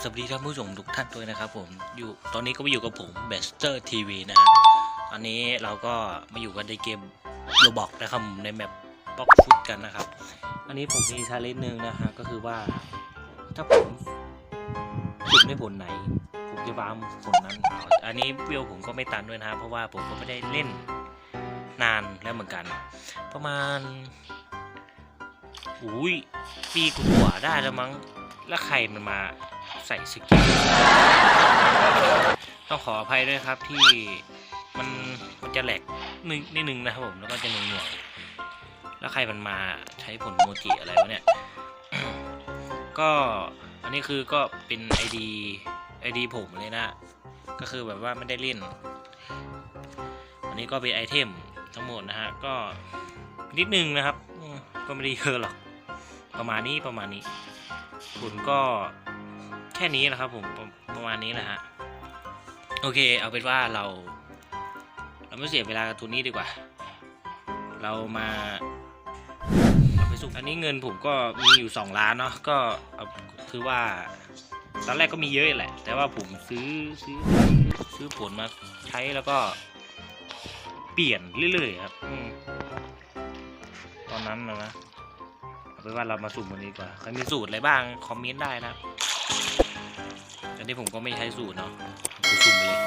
สวัสดีท่านผู้ชมทุกท่านด้วยนะครับผมอยู่ตอนนี้ก็มาอยู่กับผมเบสเตอร์ทีวีนะฮะตอนนี้เราก็มาอยู่กันในเกมโรบอกนะครับในแมปบ็อกฟุตกันนะครับ อันนี้ผมมีชาเลนจ์หนึ่งนะฮะก็คือว่าถ้าผมจุดไม่ผลไหน ผมจะวางผลนั้นเอาอันนี้เวลผมก็ไม่ตันด้วยนะฮะเพราะว่าผมก็ไม่ได้เล่นนานแล้วเหมือนกัน ประมาณอุ้ยปีกว่าได้แล้วมั้งแล้วใครมันมา ส่สกิลต้องขออภัยด้วยครับที่มันมันจะแหลกนิดนิดนึงนะครับผมแล้วก็จะหน่วงหน่วงแล้วใครมันมาใช้ผลโมจิอะไรวะเนี่ย ก็อันนี้คือก็เป็น ID ID ผมเลยนะ ก็คือแบบว่าไม่ได้เล่น อันนี้ก็เป็นไอเทมทั้งหมดนะฮะ ก็นิดนึงนะครับ ก็ไม่ได้เยอะหรอก ประมาณนี้ประมาณนี้ผลก็ แค่นี้นะครับผมประประมาณนี้แหละฮะโอเค เอาเป็นว่าเรา เราไม่เสียเวลากับตัวนี้ดีกว่า เรามาเอาไปสุกอันนี้เงินผมก็มีอยู่สองล้านเนาะก็คือว่าตอนแรกก็มีเยอะแหละ แต่ว่าผมซื้อซื้อซื้อผลมาใช้แล้วก็เปลี่ยนเรื่อยๆครับอตอนนั้นนะนะเอาเป็นว่าเรามาสุ่มวันนี้ดีกว่าใครมีสูตรอะไรบ้างคอมเมนต์ได้นะ อันนี้ผมก็ไม่ใช้สูตรเนาะผมสุ่มไปเลย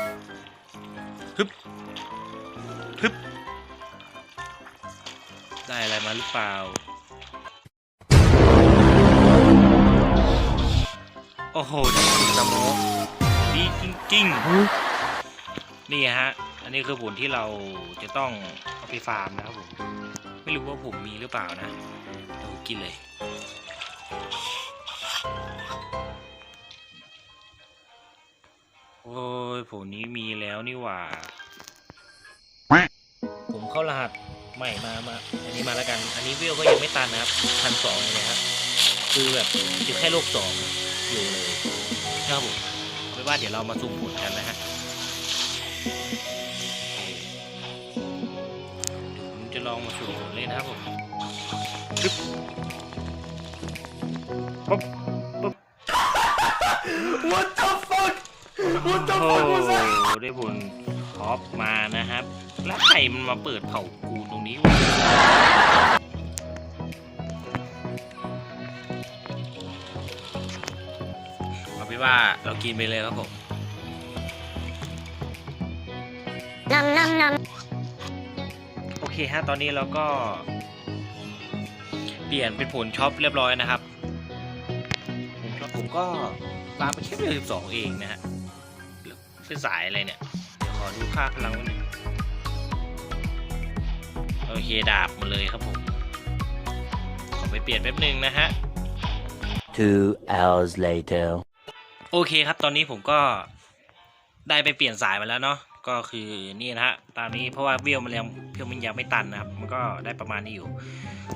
ฮึบฮึบได้อะไรมาหรือเปล่า โอ้โหได้คุณสโมดีจริงๆ นี่ฮะ อันนี้คือผลที่เราจะต้องเอาไปฟาร์มนะครับผม ไม่รู้ว่าผมมีหรือเปล่านะเดี๋ยวผมกินเลย อ้ยผมนี้มีแล้วนี่หว่า ผมเข้ารหัสใหม่มามา อันนี้มาแล้วกัน อันนี้วิวก็ยังไม่ตันนะครับพันสองเลยนะครับ คือแบบอยู่แค่โลกสองอยู่เลยนะครับผมไว้ว่าเดี๋ยวเรามาสุ่มผลกันนะฮะผมจะลองมาสุ่มผลเลยนะครับผมปึ๊บปุ๊บปุ๊ บ What the fuck? What the โอ้ fuck was that? ได้ผลท็อปมานะครับ แล้วใครมันมาเปิดเผากูตรงนี้วะเอาไปนว่าเรากินไปเลยครับผม Nom nom nom. โอเคฮะ ตอนนี้เราก็ เปลี่ยนเป็นผลช็อปเรียบร้อยนะครับ ผมช็อปผมก็ตามไปแค่เดือนสิบสองเองนะฮะ แล้วเป็นสายอะไรเนี่ย เดี๋ยวขอดูค่าพลังวันหนึ่งโอเคดาบมาเลยครับผม ขอไปเปลี่ยนแป๊บหนึ่งนะฮะ Two hours later. โอเคครับ ตอนนี้ผมก็ได้ไปเปลี่ยนสายมาแล้วเนาะ ก็คือนี่นะฮะ ตามนี้เพราะว่าเวลมันยังเวลมันยังไม่ตันนะครับ มันก็ได้ประมาณนี้อยู่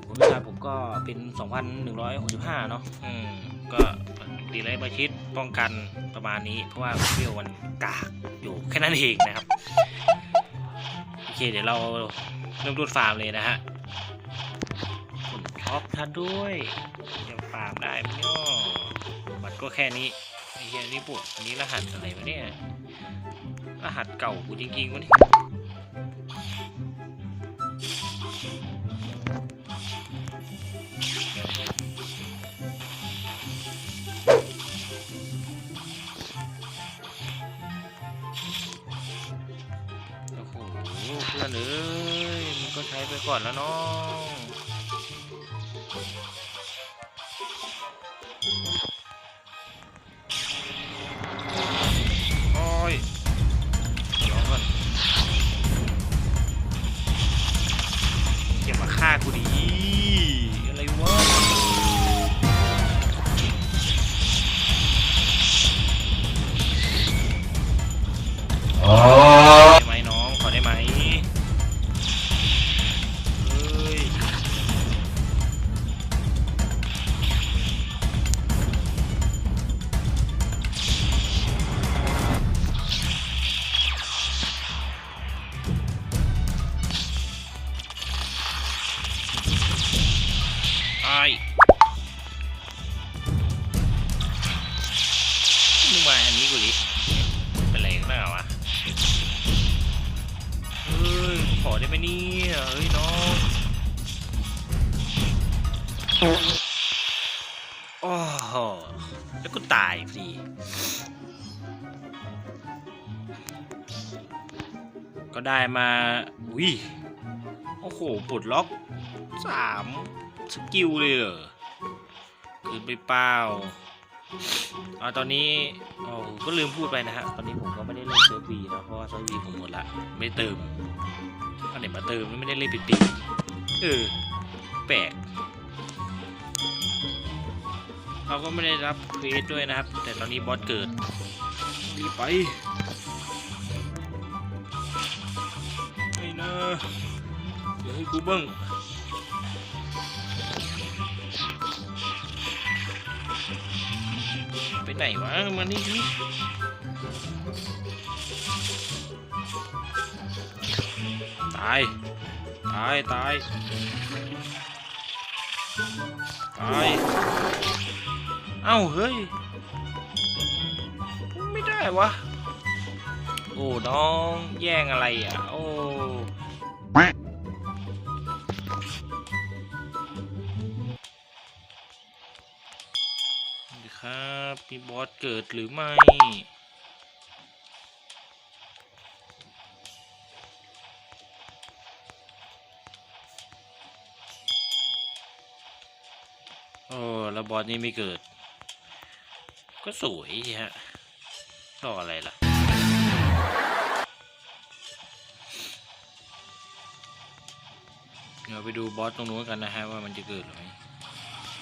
ผลงานผมก็เป็น 2,165 เนาะ อืม ก็ ดีเลยมาชิดป้องกันประมาณนี้ เพราะว่าเวลมันกากอยู่แค่นั้นเองนะครับ โอเคเดี๋ยวเราเริ่มรูดฟาร์มเลยนะฮะผลท็อปทันด้วยจะฟาร์มได้ไมเนาะบัตรก็แค่นี้ไอ้เหี้ยนี่ปวดอันนี้รหัสอะไรวะเนี่ย รหัสเก่ากูจริงๆวะเนี่ย อนเอ้ยมันก็ใช้ไปก่อนแล้วเนาะ โอ้โหแล้วกูตายฟรีก็ได้มาอุ้ยโอ้โหปลดล็อกสามสกิลเลยเหรอเกินไปเปล่าอ่าตอนนี้อ๋อก็ลืมพูดไปนะฮะ ตอนนี้ผมก็ไม่ได้เล่นเซิร์ฟวีแล้วเพราะว่าเซิร์ฟวีผมหมดละ ไม่เติมอันไหนมาเติมไม่ได้เล่นปิดๆเออ แปลก เราก็ไม่ได้รับเควสด้วยนะครับ แต่ตอนนี้บอสเกิดรีบไปไม่นะเดี๋ยวให้กูเบ้งไปไหนวะมานี่ดิตาย ตาย ตาย ตายเอ้าเฮ้ย ไม่ได้วะ โอ้น้องแย่งอะไรอะ โอ้สวัสดีครับมีบอสเกิดหรือไม่ โอ้แล้วบอสนี้ไม่เกิด ก็สวยฮะต่ออะไรล่ะ เดี๋ยวไปดูบอสตรงนู้นกันนะฮะว่ามันจะเกิดหรือไม่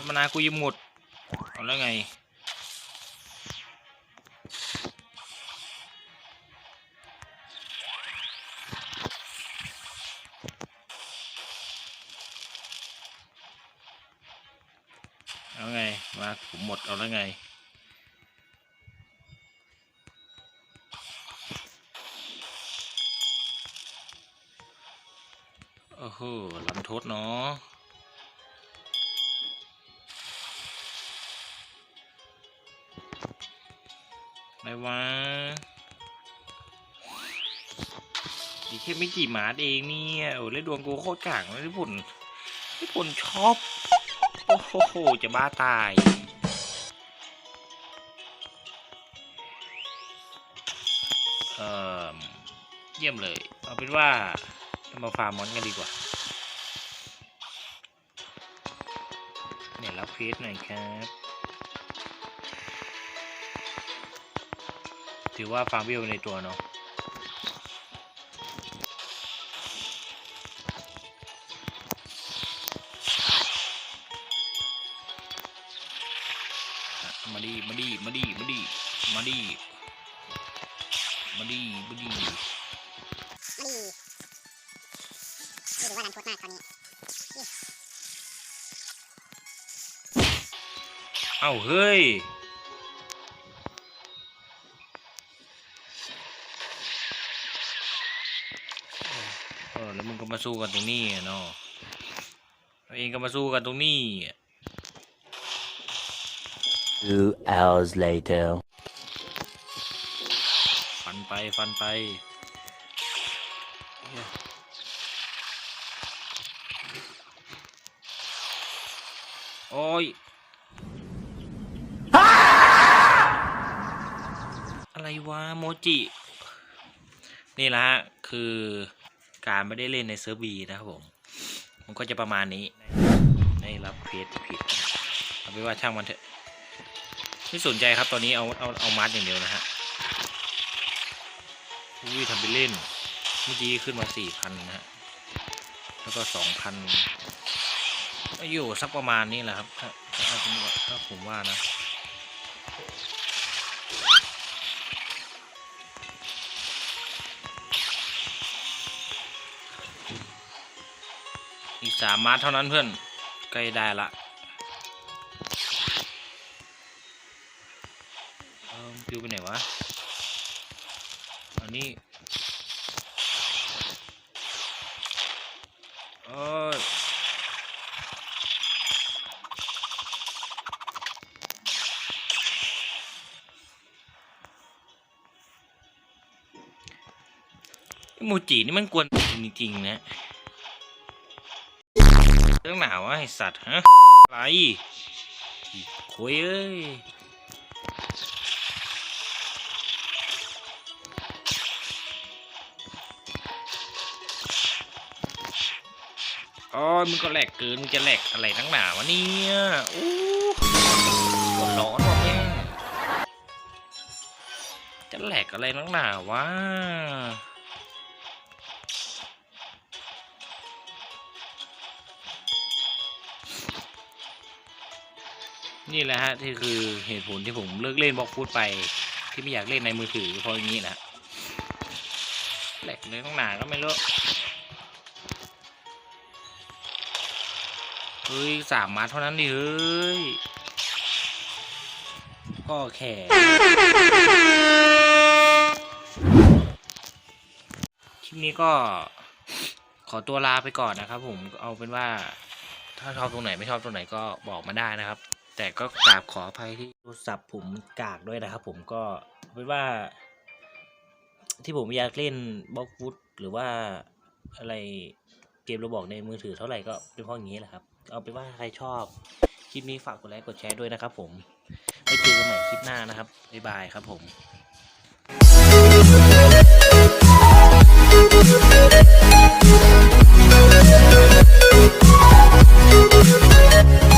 มานากูยิมหมดเอาแล้วไง เอาแล้วไง โอ้โหลำทดเนาะอะไรวะดีแค่ไม่กี่หมาดเองเนี่ยโอ้เล่ดวงกูโคตรกลางเลยที่ผลที่ผลชอบ โอ้โห จะบ้าตาย เอ่อเยี่ยมเลย เอาเป็นว่าเรามาฟาร์มมอนกันดีกว่า เนี่ยรับเควสหน่อยครับ ถือว่าฟาร์มวิวในตัวเนาะอะมาดี มาดี มาดี มาดี มาดี มาดีมาดีมาดีไม่รู้ว่ารันทดมากคราวนี้ เอ้าเฮ้ยเออแล้วมึงก็มาสู้กันตรงนี้อะเนาะเราเองก็มาสู้กันตรงนี้อะ Two hours later. ฟันไปฟันไปโอ้ยอะไรวะโมจิ นี่แหละฮะ คือการไม่ได้เล่นในเซิร์ฟวีนะครับผม มันก็จะประมาณนี้ได้รับเพจผิดเอาไปนว่าช่างมันเถอะ ไม่สนใจครับตอนนี้เอาเอาเอามัดอย่างเดียวนะฮะ อุ้ยทำไปเล่น เมื่อกี้ขึ้นมาสี่พันนะฮะ แล้วก็สองพันอยู่สักประมาณนี้แหละครับถ้าถ้าผมว่าถ้าผมว่านะอีกสามมาเท่านั้นเพื่อนใกล้ได้ละเออฟิวไปไหนวะ นี้โอ้ยมูจินี่มันกวนจริงๆนะเรื่องหนาวะไอสัตว์ฮะ อะไรคุยเอ้ย อ๋อมึงก็แหลกเกินมึงจะแหลกอะไรทั้งหนาวะเนี่ยโอ้หัวร้อนว่ะแม่งจะแหลกอะไรทั้งหนาวะนี่แหละฮะที่คือเหตุผลที่ผมเลิกเล่นบล็อกฟุตไป ที่ไม่อยากเล่นในมือถือเพราะอย่างนี้นะแหลกเลยต้องหนาก็ไม่รู้ เฮ้ยสามมัดเท่านั้นดิเฮ้ยก็แค่คลิปนี้ก็ขอตัวลาไปก่อนนะครับ ผมเอาเป็นว่า ถ้าชอบตรงไหนไม่ชอบตรงไหนก็บอกมาได้นะครับ แต่ก็กราบขออภัยที่โทรศัพท์ผมกากด้วยนะครับ ผมก็เอาเป็นว่า ที่ผมอยากเล่นบล็อกฟุตหรือว่าอะไร เกมเราบอกในมือถือเท่าไหร่ก็เป็นพราองนี้แหละครับ เอาไปว่าใครชอบ คลิปนี้ฝากกดไลค์กดแชร์ด้วยนะครับผมไว้เจอกันใหม่คลิปหน้านะครับ บ๊ายบายครับผม Thank.